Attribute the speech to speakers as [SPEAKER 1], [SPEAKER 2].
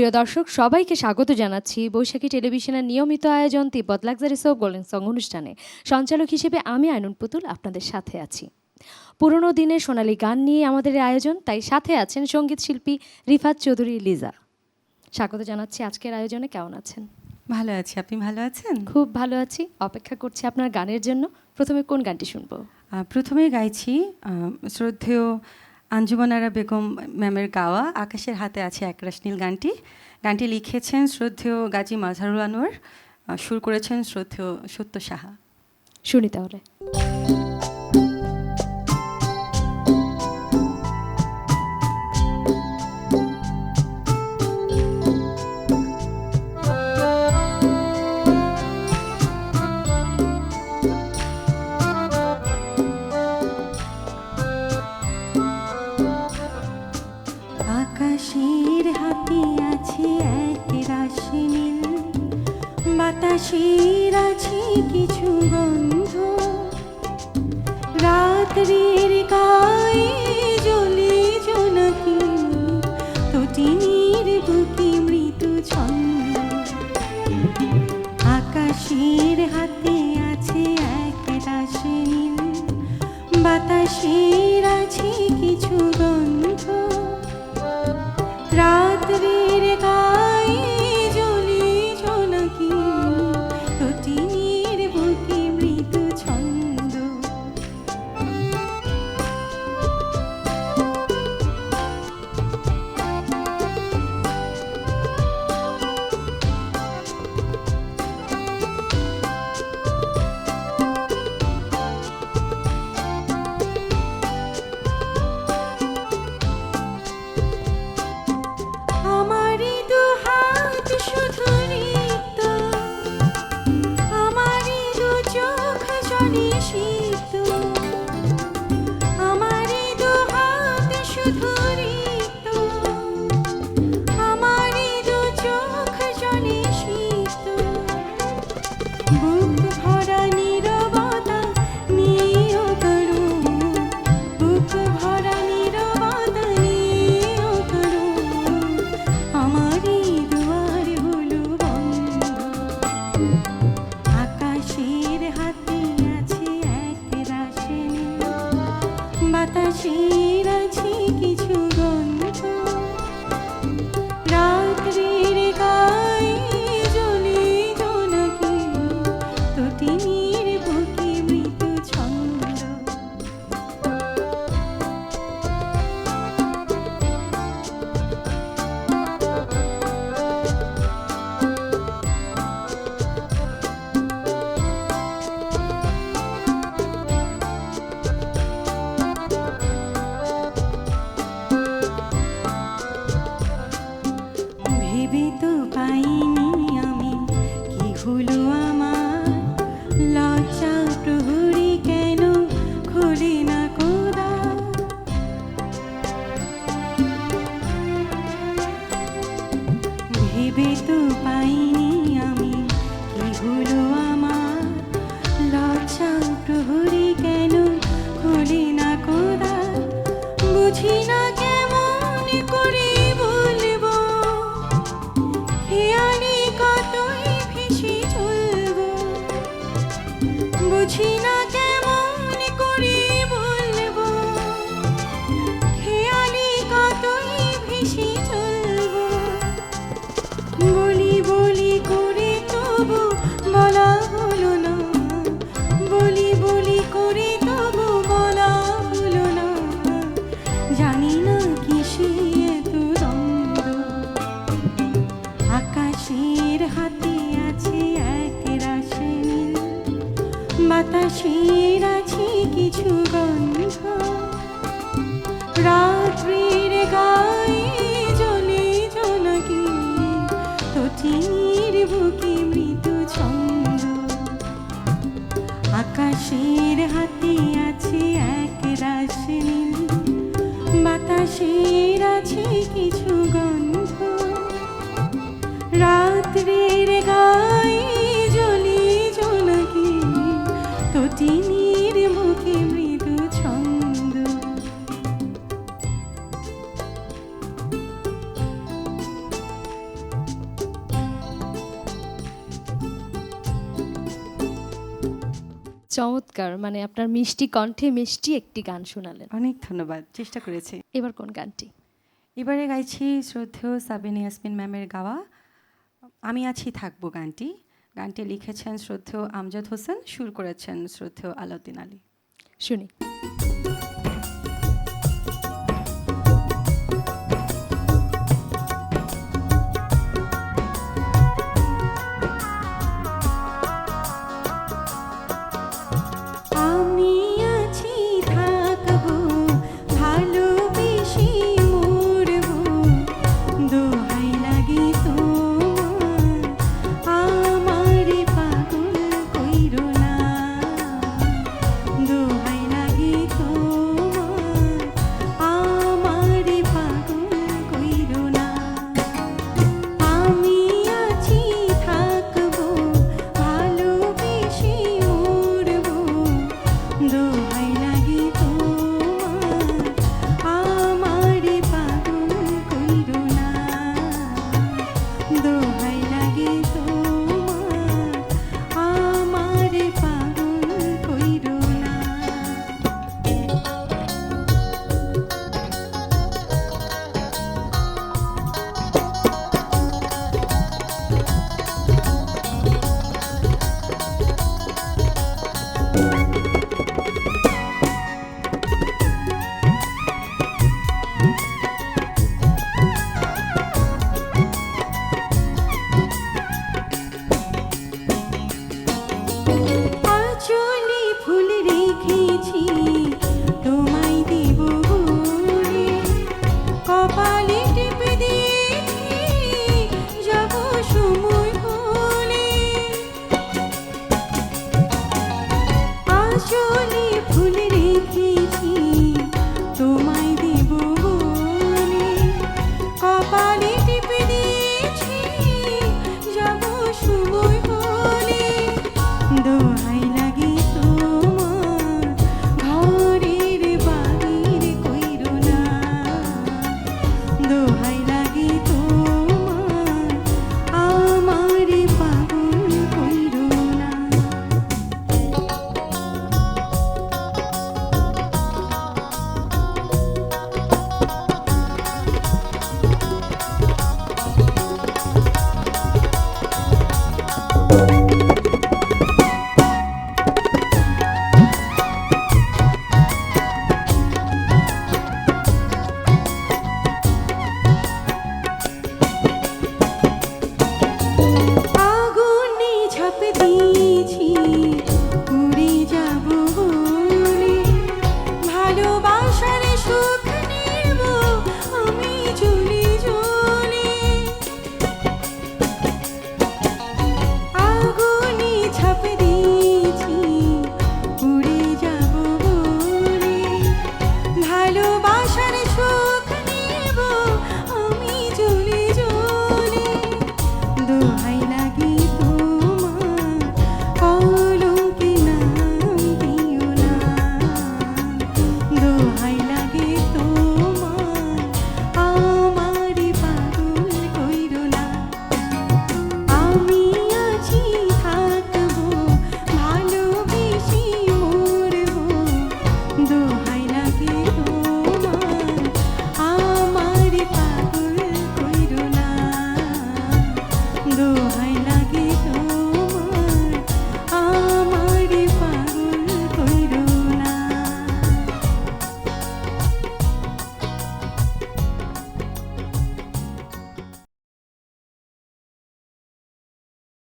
[SPEAKER 1] প্রিয় দর্শক সবাইকে স্বাগত জানাচ্ছি। বৈশাখী টেলিভিশনের নিয়মিত আয়োজন Tibet luxury soap golden song অনুষ্ঠানে। সঞ্চালক হিসেবে আমি আইনুন পুতুল আপনাদের সাথে আছি। পুরনো দিনের সোনালী গান নিয়ে আমাদের আয়োজন তাই সাথে আছেন সংগীত শিল্পী রিফাত চৌধুরী লিজা। স্বাগত জানাচ্ছি আজকের আয়োজনে কেমন আছেন?
[SPEAKER 2] ভালো আছি আপনি ভালো আছেন?
[SPEAKER 1] খুব ভালো আছি অপেক্ষা করছি আপনার গানের জন্য। প্রথমে কোন গানটি শুনব?
[SPEAKER 2] প্রথমে গাইছি শ্রদ্ধেয় আঞ্জুমানারা বেগম ম্যামের গাওয়া আকাশের হাতে আছে একরাশ নীল গানটি। গানটি লিখেছেন শ্রদ্ধেয় গাজী মাজহারুল আনোয়ার সুর করেছেন শ্রদ্ধেয় সত্য সাহা।
[SPEAKER 1] শুনি তাহলে।
[SPEAKER 2] নীল বাতাসের আছে কিছু গন্ধ। রাত্রির গায়ে জ্বলে জোনাকি তটিনীর বুকে মৃদু ছন্দ। আকাশের হাতে আছে এক রাশি বাতাসের আছে কিছু বুঝি না কেমন করে বলব? হেয়ালি কতই ভেসে চলবো? বুঝি না কেমন করে বলব? খেয়ালি কতই ভেসে চলবো? আকাশের হাতে আছে এক রাশি বাতাসের আছে কিছু গন্ধ। রাত্রির গায়ে জ্বলে জোনাকি তটিনীর বুকে মৃদু ছন্দ। আকাশের হাতে আছে এক রাশি বাতাসের আছে কিছু গন্ধ। রাত্রির গাই জলি চমৎকার মানে আপনার মিষ্টি কণ্ঠে মিষ্টি একটি গান শোনালেন।
[SPEAKER 3] অনেক ধন্যবাদ চেষ্টা করেছি।
[SPEAKER 2] এবার কোন গানটি?
[SPEAKER 3] এবারে গাইছি শ্রদ্ধেয় সাবিনা ইয়াসমিন ম্যামের গাওয়া আমি আছি, থাকব গানটি। গানটি লিখেছেন শ্রদ্ধেয় আমজাদ হোসেন, সুর করেছেন শ্রদ্ধেয় আলাউদ্দিন আলী।
[SPEAKER 2] শুনি।